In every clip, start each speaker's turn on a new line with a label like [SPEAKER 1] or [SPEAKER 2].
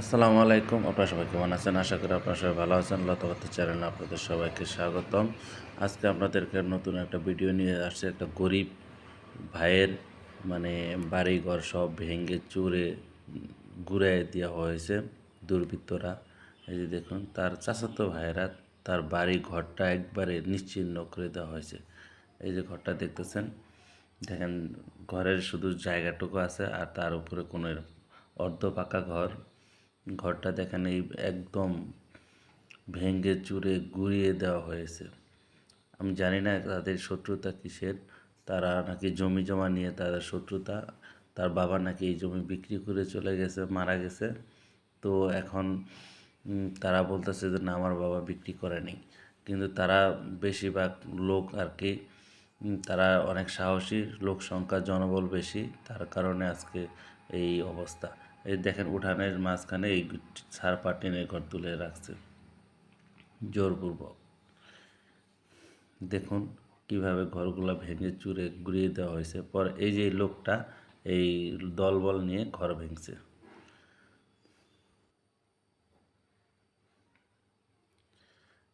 [SPEAKER 1] আসসালামু আলাইকুম। আপনারা সবাই কেমন আছেন? আশা করি আপনারা সবাই ভালো আছেন। লতাবাতি চ্যানেলে আপনাদের সবাইকে স্বাগতম। আজকে আপনাদেরকে নতুন একটা ভিডিও নিয়ে আসছে। একটা গরিব ভাইয়ের মানে বাড়ি ঘর সব ভেঙে চুরে ঘুরে দেওয়া হয়েছে দুর্বৃত্তরা। এই যে দেখুন, তার চাচাতো ভাইয়েরা তার বাড়ি ঘরটা একবারে নিশ্চিহ্ন করে দেওয়া হয়েছে। এই যে ঘরটা দেখতেছেন, দেখেন ঘরের শুধু জায়গাটুকু আছে আর তার উপরে কোনো অর্ধ পাকা ঘর ঘরটা দেখেন এই একদম ভেঙে চুরে গুড়িয়ে দেওয়া হয়েছে। আমি জানি না তাদের শত্রুতা কিসের, তারা নাকি জমি জমা নিয়ে তাদের শত্রুতা, তার বাবা নাকি এই জমি বিক্রি করে চলে গেছে, মারা গেছে। তো এখন তারা বলতেছে যে না, আমার বাবা বিক্রি করেনি কিন্তু তারা বেশিরভাগ লোক আর কি তারা অনেক সাহসী, লোক সংখ্যা জনবল বেশি, তার কারণে আজকে এই অবস্থা। এই দেখেন উঠানের মাঝখানে এই সার টেনে ঘর তুলে রাখছে। জোরপূর্বক। দেখুন কীভাবে ঘরগুলো ভেঙে চুরে গুড়িয়ে দেওয়া হয়েছে। পর এই যে লোকটা এই দলবল নিয়ে ঘর ভেঙছে।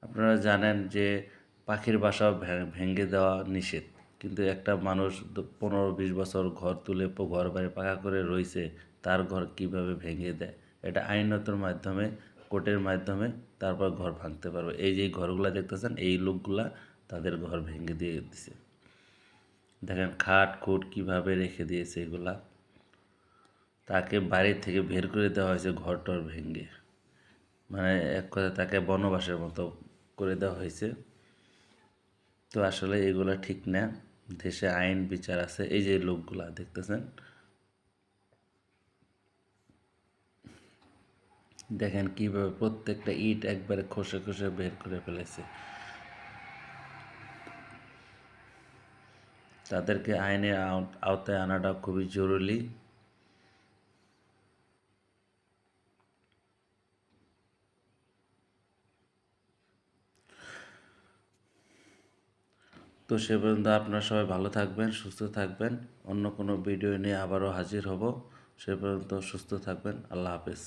[SPEAKER 1] আপনারা জানেন যে পাখির বাসাও ভে- ভেঙে দেওয়া নিষেধ। কিন্তু একটা মানুষ পনেরো বিশ বছর ঘর তুলে ঘর বাড়ি পাকা করে রয়েছে, তার ঘর কীভাবে ভেঙে দেয়? এটা আইনতর মাধ্যমে, কোর্টের মাধ্যমে তারপর ঘর ভাঙতে পারবে। এই যে ঘরগুলো দেখতেছেন, এই লোকগুলা তাদের ঘর ভেঙে দিয়ে দিছে। দেখেন খাট খুট কীভাবে রেখে দিয়েছে এগুলা? তাকে বাড়ি থেকে বের করে দেওয়া হয়েছে ঘর টর ভেঙে। মানে এক কথায় তাকে বনবাসের মতো করে দেওয়া হয়েছে। তো আসলে এগুলো ঠিক না। দেশে আইন বিচার আছে, এই যে লোকগুলা দেখতেছেন। দেখেন কীভাবে প্রত্যেকটা ইট একবারে খসে খসে বের করে ফেলেছে। তাদেরকে আইনের আও- আওতায় আনাটা খুবই জরুরি। তো সে পর্যন্ত আপনারা সবাই ভালো থাকবেন, সুস্থ থাকবেন। অন্য কোনো ভিডিও নিয়ে আবারও হাজির হব। সে পর্যন্ত সুস্থ থাকবেন। আল্লাহ হাফেজ।